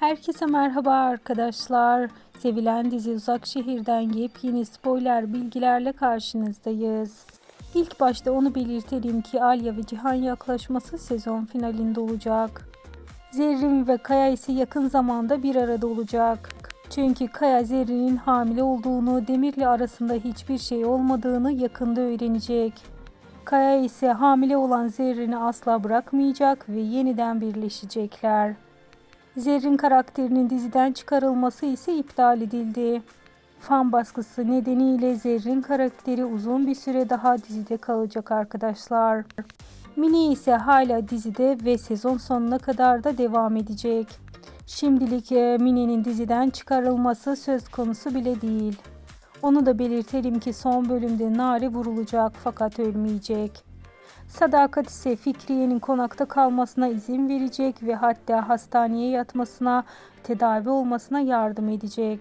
Herkese merhaba arkadaşlar. Sevilen dizi Uzak Şehir'den yepyeni spoiler bilgilerle karşınızdayız. İlk başta onu belirtelim ki Alya ve Cihan yaklaşması sezon finalinde olacak. Zerrin ve Kaya ise yakın zamanda bir arada olacak. Çünkü Kaya Zerrin'in hamile olduğunu, Demir'le arasında hiçbir şey olmadığını yakında öğrenecek. Kaya ise hamile olan Zerrin'i asla bırakmayacak ve yeniden birleşecekler. Zerrin karakterinin diziden çıkarılması ise iptal edildi. Fan baskısı nedeniyle Zerrin karakteri uzun bir süre daha dizide kalacak arkadaşlar. Mini ise hala dizide ve sezon sonuna kadar da devam edecek. Şimdilik e, Mini'nin diziden çıkarılması söz konusu bile değil. Onu da belirtelim ki son bölümde Nare vurulacak fakat ölmeyecek. Sadakat ise Fikriye'nin konakta kalmasına izin verecek ve hatta hastaneye yatmasına, tedavi olmasına yardım edecek.